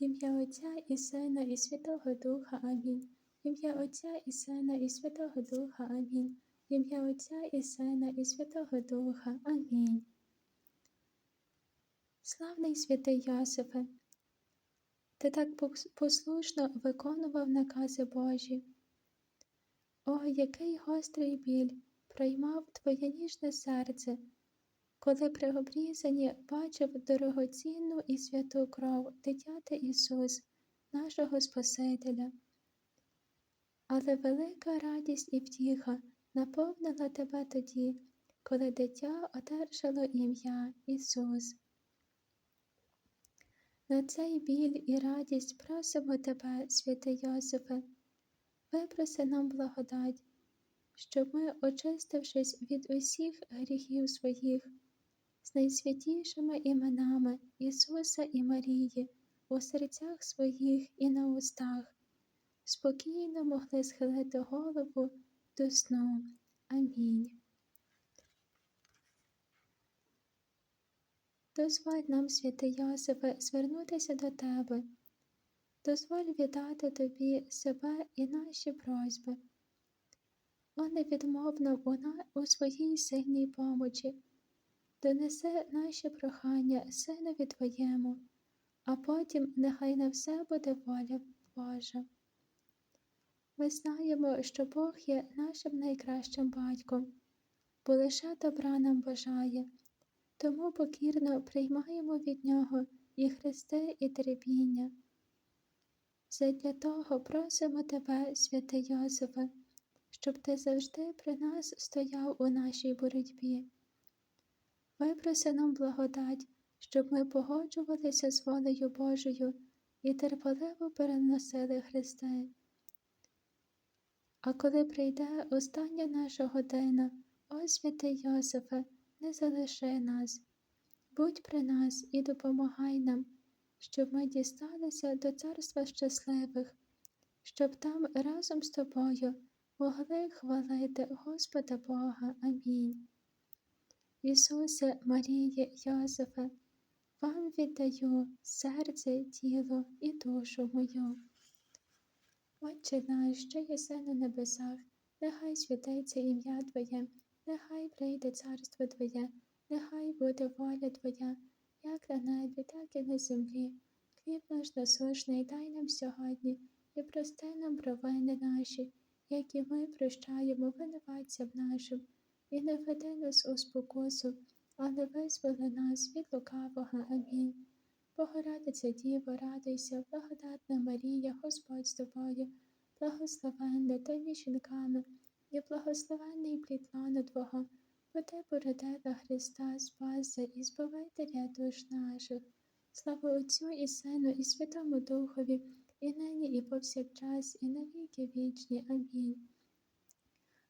В ім'я Отця і Сина, і Святого Духа. Амінь. В ім'я Отця і Сина, і Святого Духа. Амінь. В ім'я Отця і Сина, і Святого Духа. Амінь. Славний святий Йосифе, ти так послушно виконував накази Божі. О, який гострий біль приймав твоє ніжне серце, коли при обрізанні бачив дорогоцінну і святу кров дитяти Ісус, нашого Спасителя. Але велика радість і втіха наповнила тебе тоді, коли дитя одержало ім'я Ісус. На цей біль і радість просимо тебе, святий Йосифе, випроси нам благодать, щоб ми, очистившись від усіх гріхів своїх, найсвятішими іменами Ісуса і Марії у серцях своїх і на устах, спокійно могли схилити голову до сну. Амінь. Дозволь нам, святий Йосифе, звернутися до Тебе, дозволь віддати Тобі себе і наші просьби. О, невідмов нам у своїй сильній помочі, донеси наші прохання Синові Твоєму, а потім нехай на все буде воля Божа. Ми знаємо, що Бог є нашим найкращим батьком, бо лише добра нам бажає. Тому покірно приймаємо від Нього і хрести, і терпіння. Задля того просимо Тебе, святий Йосифе, щоб Ти завжди при нас стояв у нашій боротьбі. Випроси нам благодать, щоб ми погоджувалися з волею Божою і терпеливо переносили Христи. А коли прийде остання наша година, о святий Йосифе, не залиши нас, будь при нас і допомагай нам, щоб ми дісталися до царства щасливих, щоб там разом з тобою могли хвалити Господа Бога. Амінь. Ісусе, Маріє, Йосифе, вам віддаю серце, тіло і душу мою. Отче наш, що єси на небесах, нехай святиться ім'я Твоє. Нехай прийде царство Твоє, нехай буде воля Твоя, як на небі, так і на землі. Хліб наш насушний дай нам сьогодні і прости нам провини наші, які ми прощаємо винуватцям нашим, і не веди нас у спокусу, але визволи нас від лукавого. Амінь. Богородиця Діво, радуйся, благодатна Марія, Господь з тобою, благословенна ти між жінками і благословенний плід лона Твого, бо Ти породила Христа, Спаса і Збавителя душ наших. Слава Отцю і Сину, і Святому Духові, і нині, і повсякчас, і на віки вічні. Амінь.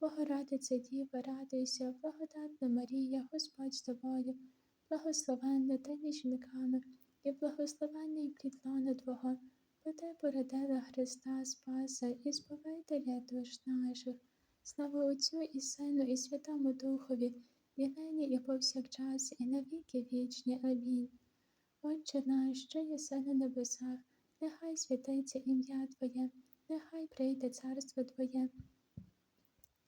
Богородиця Діва, радуйся, благодатна Марія, Господь з тобою, благословенна ти між жінками, і благословенний плід лона Твого, бо ти породила Христа Спаса і Збавителя душ наших. Слава Отцю і Сину, і Святому Духові і нині, і повсякчас, і на віки вічні. Амінь. Отче наш, що єси на небесах, нехай святиться ім'я Твоє, нехай прийде царство Твоє,